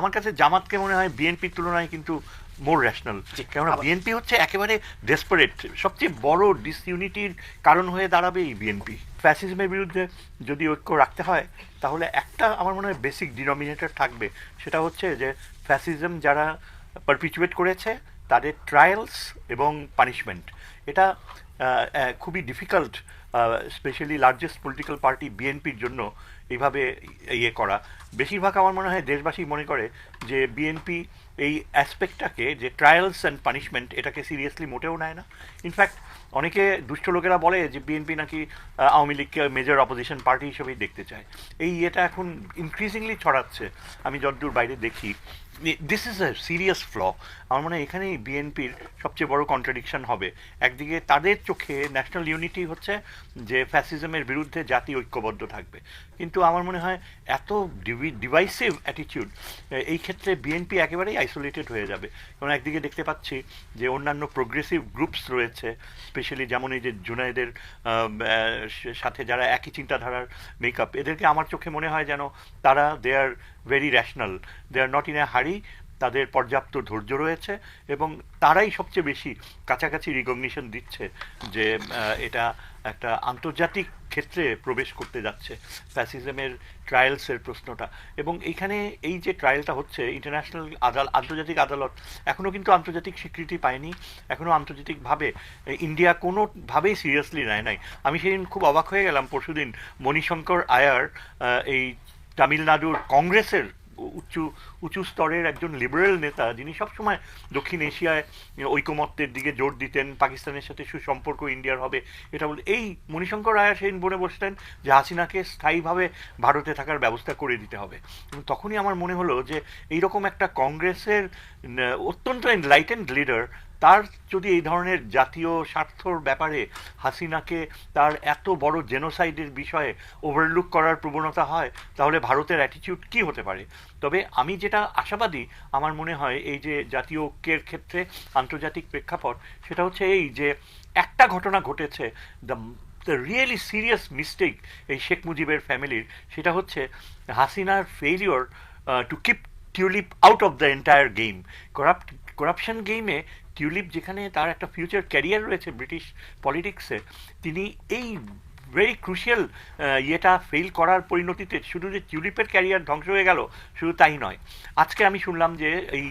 আমার কাছে জামাতকে মনে হয় বিএনপির তুলনায় কিন্তু মোর রেশনাল জি, কেননা বিএনপি হচ্ছে একেবারে ডেসপারেট সবচেয়ে বড় ডিসইউনিটির কারণ হয়ে দাঁড়াবে এই বিএনপি। ফ্যাসিজমের বিরুদ্ধে যদি ঐক্য রাখতে হয় তাহলে একটা আমার মনে হয় বেসিক ডিনোমিনেটর থাকবে। সেটা হচ্ছে যে ফ্যাসিজম যারা পারপিচুয়েট করেছে তাদের ট্রায়ালস এবং পানিশমেন্ট এটা খুবই difficult specially largest political party বিএনপির জন্য। এইভাবে ইয়ে করা। বেশিরভাগ আমার মনে হয় দেশবাসী মনে করে যে বিএনপি এই অ্যাসপেক্টটাকে যে ট্রায়ালস অ্যান্ড পানিশমেন্ট এটাকে সিরিয়াসলি মোটেও নেয় না। ইনফ্যাক্ট অনেকে দুষ্ট লোকেরা বলে যে বিএনপি নাকি আওয়ামী লীগকে মেজর অপোজিশন পার্টি হিসেবেই দেখতে চায়। এই ইয়েটা এখন ইনক্রিজিংলি ছড়াচ্ছে। আমি যতদূর বাইরে দেখি। This is a serious flaw আমার মনে হয় এখানেই বিএনপির সবচেয়ে বড় কন্ট্রাডিকশন হবে। একদিকে তাদের চোখে ন্যাশনাল ইউনিটি হচ্ছে যে ফ্যাসিজমের বিরুদ্ধে জাতি ঐক্যবদ্ধ থাকবে। কিন্তু আমার মনে হয় এত ডিভাইসিভ অ্যাটিটিউড এই ক্ষেত্রে বিএনপি একেবারেই আইসোলেটেড হয়ে যাবে। কারণ একদিকে দেখতে পাচ্ছি যে অন্যান্য প্রোগ্রেসিভ গ্রুপস রয়েছে স্পেশালি যেমন এই যে জুনাইদের সাথে যারা একই চিন্তাধারার মেকআপ এদেরকে আমার চোখে মনে হয় যেন তারা they are very rational they are not in a hurry তাদের পর্যাপ্ত ধৈর্য রয়েছে এবং তারাই সবচেয়ে বেশি কাছাকাছি রিকগনিশন দিচ্ছে যে এটা একটা আন্তর্জাতিক ক্ষেত্রে প্রবেশ করতে যাচ্ছে ফ্যাসিজমের ট্রায়ালসের প্রশ্নটা। এবং এইখানে এই যে ট্রায়ালটা হচ্ছে, ইন্টারন্যাশনাল আদাল, আন্তর্জাতিক আদালত এখনও কিন্তু আন্তর্জাতিক স্বীকৃতি পায়নি এখনও আন্তর্জাতিকভাবে ইন্ডিয়া কোনোভাবেই সিরিয়াসলি নেয় নাই। আমি সেদিন খুব অবাক হয়ে গেলাম, পরশুদিন মণিশঙ্কর আয়ার এই তামিলনাড়ুর কংগ্রেসের উঁচু উঁচু স্তরের একজন লিবারেল নেতা, যিনি সবসময় দক্ষিণ এশিয়ায় ঐকমত্যের দিকে জোর দিতেন, পাকিস্তানের সাথে সুসম্পর্ক ইন্ডিয়ার হবে, এটা বলে, এই মণিশঙ্কর রায় সেদিন বলে বসলেন যে হাসিনাকে স্থায়ীভাবে ভারতে থাকার ব্যবস্থা করে দিতে হবে। তখনই আমার মনে হলো যে, এইরকম একটা কংগ্রেসের অত্যন্ত এনলাইটেন্ড লিডার তার যদি এই ধরনের জাতীয় স্বার্থর ব্যাপারে হাসিনাকে তার এত বড় জেনোসাইডের বিষয়ে ওভারলুক করার প্রবণতা হয়, তাহলে ভারতের অ্যাটিটিউড কি হতে পারে? তবে আমি যেটা আশাবাদী, আমার মনে হয় এই যে জাতীয় ঐক্যের ক্ষেত্রে আন্তর্জাতিক প্রেক্ষাপট, সেটা হচ্ছে এই যে একটা ঘটনা ঘটেছে the the really serious mistake এই শেখ মুজিবের ফ্যামিলির, সেটা হচ্ছে হাসিনার failure to keep Tulip out of the entire game corrupt corruption গেমে টিউলিপ যেখানে তার একটা ফিউচার ক্যারিয়ার রয়েছে ব্রিটিশ পলিটিক্সে তিনি এই ভেরি ক্রুশিয়াল ইয়েটা ফেল করার পরিণতিতে শুধু যে টিউলিপের ক্যারিয়ার ধ্বংস হয়ে গেল, শুধু তাই নয়। আজকে আমি শুনলাম যে এই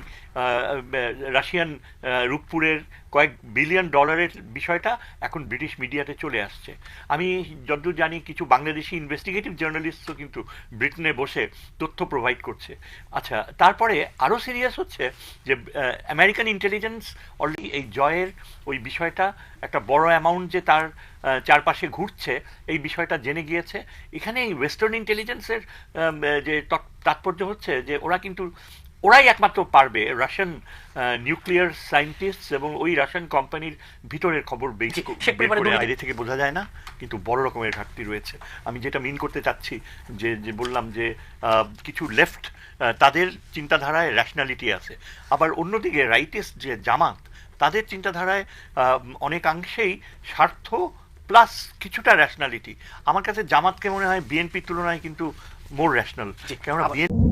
রাশিয়ান রূপপুরের কয়েক বিলিয়ন ডলারের বিষয়টা এখন ব্রিটিশ মিডিয়াতে চলে আসছে। আমি যতদূর জানি কিছু বাংলাদেশি ইনভেস্টিগেটিভ জার্নালিস্টও কিন্তু ব্রিটেনে বসে তথ্য প্রোভাইড করছে। আচ্ছা তারপরে আরও সিরিয়াস হচ্ছে যে আমেরিকান ইন্টেলিজেন্স অলরেডি এই জয়ের ওই বিষয়টা, একটা বড় অ্যামাউন্ট যে তার চারপাশে ঘুরছে, এই বিষয়টা জেনে গিয়েছে। এখানে এই ওয়েস্টার্ন ইন্টেলিজেন্সের যে তৎ- তাৎপর্য হচ্ছে যে, ওরা কিন্তু ওরাই একমাত্র পারবে রাশিয়ান নিউক্লিয়ার সায়েন্টিস্ট এবং ওই রাশিয়ান কোম্পানির ভিতরের খবর বাইরে থেকে বোঝা যায় না কিন্তু বড় রকমের ঘাটতি রয়েছে। আমি যেটা মিন করতে চাচ্ছি যে যে বললাম যে কিছু লেফট তাদের চিন্তাধারায় র্যাশনালিটি আছে। আবার অন্যদিকে রাইটিস্ট যে জামাত তাদের চিন্তাধারায় অনেকাংশেই স্বার্থ প্লাস কিছুটা র্যাশনালিটি আমার কাছে জামাতকে মনে হয় বিএনপির তুলনায় কিন্তু মোর র্যাশনাল কেননা বিএনপি